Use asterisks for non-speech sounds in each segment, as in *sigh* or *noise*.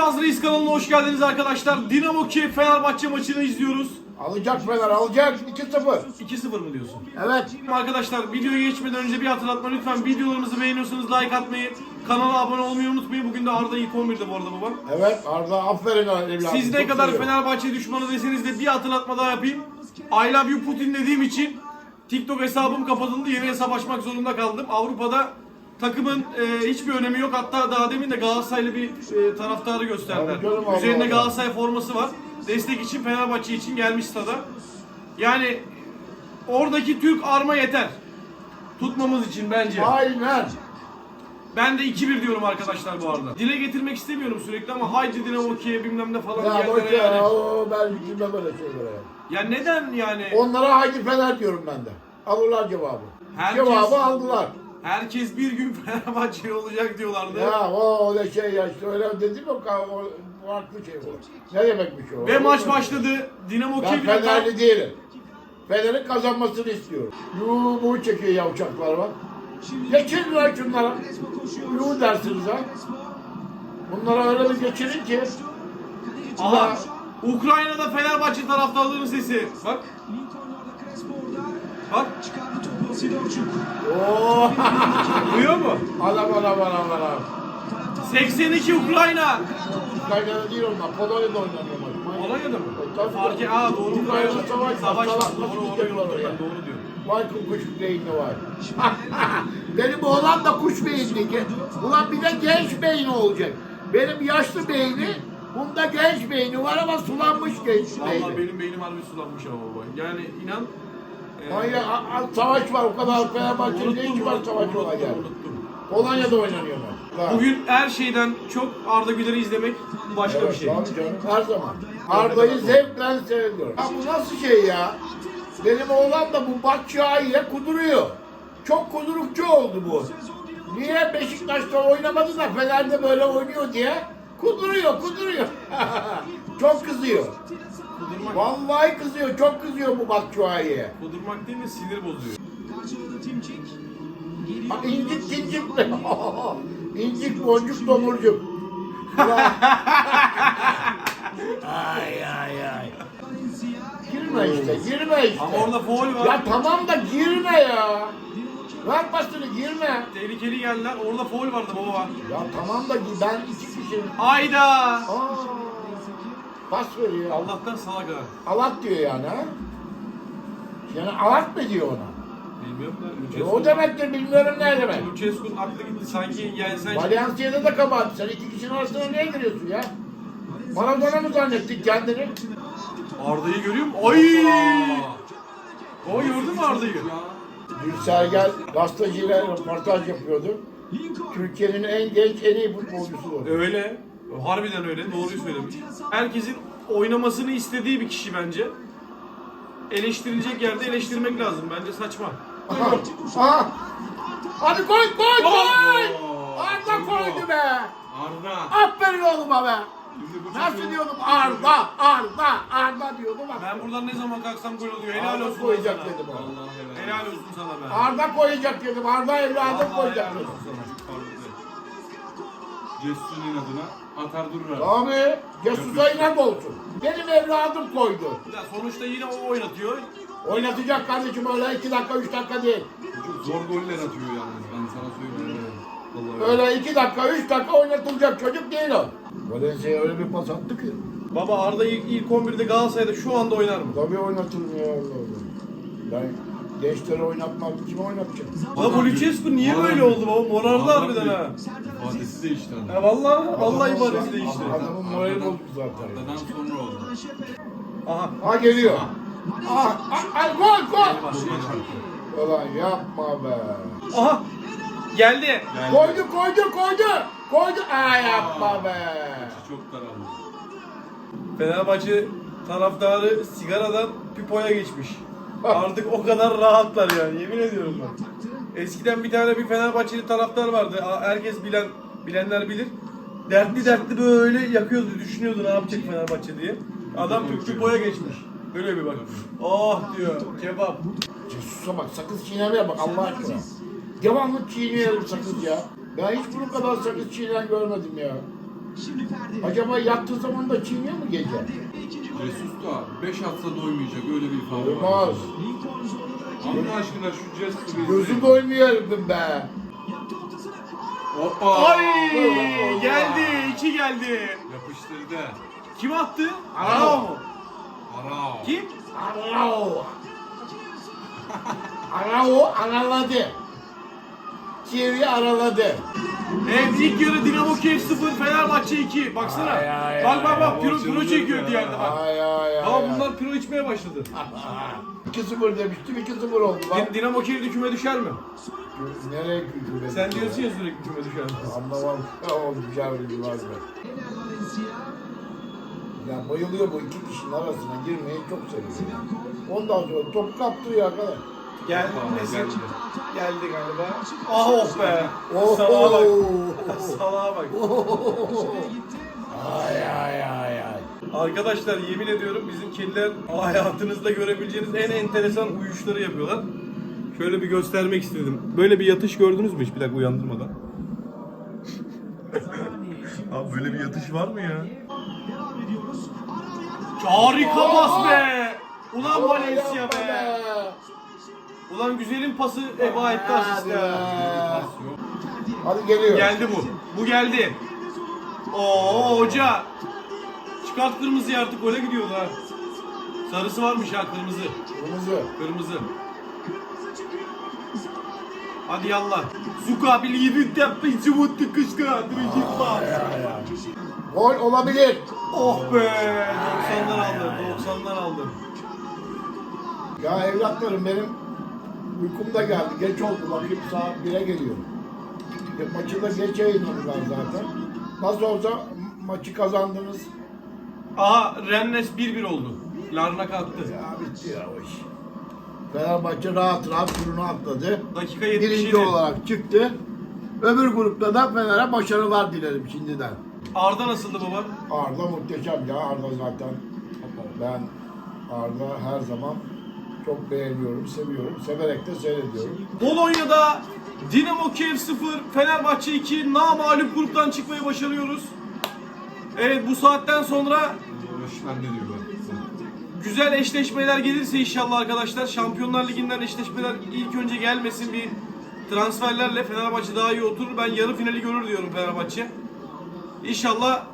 Mümtaz Reis kanalına hoş geldiniz arkadaşlar. Dinamo Kiev Fenerbahçe maçını izliyoruz. Alacak Fener alacak 2-0. 2-0 mı diyorsun? Evet. Arkadaşlar videoya geçmeden önce bir hatırlatma lütfen videolarımızı beğeniyorsanız like atmayı, kanala abone olmayı unutmayın. Bugün de Arda ilk 11'de bu arada baba. Evet Arda aferin evladım. Siz ne Çok kadar seviyorum. Fenerbahçe düşmanı deseniz de bir hatırlatma daha yapayım. I love you Putin dediğim için TikTok hesabım kapatıldı. Yeni hesap açmak zorunda kaldım. Avrupa'da takımın e, hiçbir önemi yok. Hatta daha demin de Galatasaraylı bir e, taraftarı gösterdiler. Üzerinde Allah. Galatasaray forması var. Destek için Fenerbahçe için gelmiş stada. Yani oradaki Türk arma yeter. Tutmamız için bence. Aynen. Ben de 2-1 diyorum arkadaşlar bu arada. Dile getirmek istemiyorum sürekli ama haydi Dinamo Kiev bilmem ne falan Ya yerlere boş ver. yani. o Ben gitme böyle şeylere. ya. Ya neden yani? Onlara haydi Fener diyorum ben de. Alırlar cevabı. Herkes- Cevabı aldılar. Herkes bir gün *laughs* Fenerbahçe olacak diyorlardı. Ya o öyle şey ya işte öyle dedim o, o farklı şey bu. Ne demekmiş o? Ve maç başladı. Dinamo Ben Kiev'in Fenerli değilim. Fener'in kazanmasını istiyorum. Yuh bu çekiyor yavşaklar var. Geçirin lan şunlara. Yuh dersiniz ha. Bunlara öyle bir geçirin ki. Aha. Ukrayna'da Fenerbahçe taraftarlarının sesi. Bak. Bak. Oo. *laughs* Duyuyor mu? Adam adam adam adam. 82 Ukrayna. Ukrayna'da değil onlar. Polonya'da oynanıyor maç. Polonya'da mı? Tabii. Fark. Aa doğru. Ukrayna'da savaş var. Savaş var. Doğru, unuttum oraya? Doğru diyor. Michael kuş beyni var. *laughs* Benim oğlan da kuş beyinli. Ulan bir de genç beyni olacak. Benim yaşlı beyni, bunda genç beyni var ama sulanmış genç beyni. benim beynim harbi sulanmış ama baba. Yani inan. Manyak, savaş var o kadar Fenerbahçe'nin ne işi var savaş olacak. unuttum. Polonya'da oynanıyor maç. Bugün her şeyden çok Arda Güler'i izlemek başka Evet, bir şey. tabii canım, her zaman. Arda'yı zevkle seviyorum. Ya bu nasıl şey ya? Benim oğlan da bu Batçıay'la kuduruyor. Çok kudurukçu oldu bu. Niye Beşiktaş'ta oynamadı da Fener'de böyle oynuyor diye kuduruyor, kuduruyor. *laughs* çok kızıyor. Kudurmak, Vallahi kızıyor, çok kızıyor bu Batçıay'e. kudurmak değil de sinir bozuyor. Ha, İncik incik mi? *laughs* incik boncuk domurcuk. *laughs* Ay ay ay. Girme işte, girme işte. Ama orada foul var. Ya tamam da girme ya. Ver pasını girme. Tehlikeli geldiler. Orada foul vardı baba. Ya tamam da ben iki kişi. Hayda. Aa, pas veriyor. Allah'tan salak ha. Alat diyor yani ha. Yani alat mı diyor ona? Bilmiyorum da. E, o demektir bilmiyorum ne demek. Lucescu'nun aklı gitti. Sanki yani sen... Valencia'da da kabahat. Sen iki kişinin arasına niye giriyorsun ya? Maradona mı zannettin kendini? Arda'yı görüyor musun? Ay! O gördün mü Arda'yı? Gülser Gel gazeteciyle röportaj yapıyordu. Türkiye'nin en genç, en iyi futbolcusu. Öyle. Harbiden öyle. Doğruyu söylemiş. Herkesin oynamasını istediği bir kişi bence. Eleştirilecek yerde eleştirmek lazım. Bence saçma. Hadi koy, koy, koy! Arda koydu be! Arda. Aferin oğluma be! Şimdi bu Nasıl çocuğu- diyordum? Arda, Arda, Arda diyordum ama. Ben buradan ne zaman kalksam gol oluyor. Helal Arda olsun koyacak sana. dedim. Allah helal. Helal olsun sana be. Arda koyacak dedim, Arda evladım koyacak helal dedim. olsun sana. Cesur'un adına atar durur abi. Abi, Cesus'a inat olsun. Benim evladım koydu. Ya sonuçta yine o oynatıyor. Oynatacak kardeşim öyle iki dakika, üç dakika değil. Çok zor goller atıyor yalnız ben sana söyleyeyim. Vallahi Öyle iki dakika, üç dakika oynatılacak çocuk değil o. Valencia'ya öyle bir pas attı ki. Baba Arda ilk, ilk 11'de Galatasaray'da şu anda oynar mı? Tabii oynatırım ya Allah Allah. Ben gençleri oynatmam, kimi oynatacağım? Ya bu Lucescu niye böyle oldu baba? Morardı harbiden ha. İfadesi değişti adam. Ya vallahi vallahi ifadesi değişti. Adamın morali bozuk zaten. Ardadan sonra oldu. Aha. Ha geliyor. Ah, ah, ay gol gol. Ulan yapma be. Aha. Geldi. Koydu koydu koydu. Koydu. Aa yapma be. Çok daraldı. Fenerbahçe taraftarı sigaradan pipoya geçmiş. Artık o kadar rahatlar yani yemin ediyorum ben. Eskiden bir tane bir Fenerbahçeli taraftar vardı. Herkes bilen bilenler bilir. Dertli dertli böyle yakıyordu, düşünüyordu ne yapacak Fenerbahçe diye. Adam pipoya geçmiş. Böyle bir bak. Oh diyor. Kebap. Cesus'a bak sakız çiğnemeye bak Allah aşkına. Devamlı çiğniyorum sakız ya. Ben hiç bunun kadar sakız çiğneyen görmedim ya. Acaba yattığı zaman da çiğniyor mu gece? Jesus da 5 atsa doymayacak öyle bir ifade var. Olmaz. Allah aşkına şu Jesus'u bir Gözü izleyin. doymuyor herifin be. Hoppa. Ay geldi. iki geldi. Yapıştırdı. Kim attı? Arao. Arao mu? Arao. Kim? Arao. Arao araladı. Çivi araladı. Evet ilk yarı Dinamo Kiev 0 Fenerbahçe 2. Baksana. Ay, ay, bak bak bak piro, O piro çekiyor diğerde bak. Ay. Ama ay. bunlar piro içmeye başladı. *laughs* 2-0 demiştim 2-0 oldu. Din- Dinamo Kiev de küme düşer mi? Nereye küçük Sen diyorsun ya sürekli küme düşer mi? Anlamam. Ne oldu bir var be. Ya bayılıyor bu iki kişinin arasına girmeyi çok seviyor. Ondan sonra top kaptırıyor arkadaş. Geldi Nesin. geldi. Geldi galiba. Ah oh be. Oh, *laughs* Salaha bak. oh. Salaha bak. Ay ay ay ay. Arkadaşlar yemin ediyorum bizim kediler hayatınızda görebileceğiniz en enteresan uyuşları yapıyorlar. Şöyle bir göstermek istedim. Böyle bir yatış gördünüz mü hiç? Bir dakika uyandırmadan. Abi böyle bir yatış var mı ya? Harika pas be! Ulan Valencia be! Ulan güzelin pası eba etti Hadi asist ya. Hadi geliyor. Geldi bu. Bu geldi. Oo hoca. Çıkart kırmızıyı artık gole gidiyordu ha. Sarısı varmış ha kırmızı. Kırmızı. Kırmızı. Hadi yallah. Zuka bir gibi tepe çubuktu kışkı. Gol olabilir. Oh be. 90'dan aldı. 90'dan aldı. Ya evlatlarım benim uykum da geldi. Geç oldu. Bakayım saat 1'e geliyor. E, maçı da geç yayınladılar zaten. Nasıl olsa maçı kazandınız. Aha Rennes 1-1 oldu. Larnak attı. Ya bitti ya o iş. Fenerbahçe rahat rahat turunu atladı. Dakika 77. Birinci olarak çıktı. Öbür grupta da Fener'e başarılar dilerim şimdiden. Arda nasıldı baba? Arda muhteşem ya. Arda zaten ben Arda her zaman çok beğeniyorum, seviyorum. Severek de seyrediyorum. Polonya'da Dinamo Kiev 0, Fenerbahçe 2 namalip gruptan çıkmayı başarıyoruz. Evet bu saatten sonra ne diyor güzel eşleşmeler gelirse inşallah arkadaşlar Şampiyonlar Ligi'nden eşleşmeler ilk önce gelmesin bir transferlerle Fenerbahçe daha iyi oturur. Ben yarı finali görür diyorum Fenerbahçe. İnşallah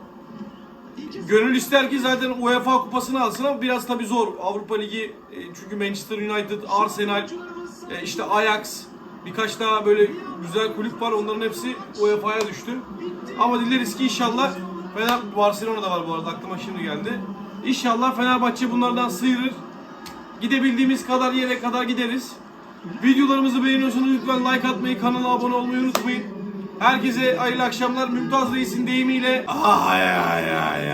gönül ister ki zaten UEFA kupasını alsın ama biraz tabi zor. Avrupa Ligi e, çünkü Manchester United, Arsenal, e, işte Ajax birkaç daha böyle güzel kulüp var. Onların hepsi UEFA'ya düştü. Ama dileriz ki inşallah Fener Barcelona da var bu arada aklıma şimdi geldi. İnşallah Fenerbahçe bunlardan sıyırır. Gidebildiğimiz kadar yere kadar gideriz. Videolarımızı beğeniyorsanız lütfen like atmayı, kanala abone olmayı unutmayın. Herkese hayırlı akşamlar. Mümtaz Reis'in deyimiyle ay ay ay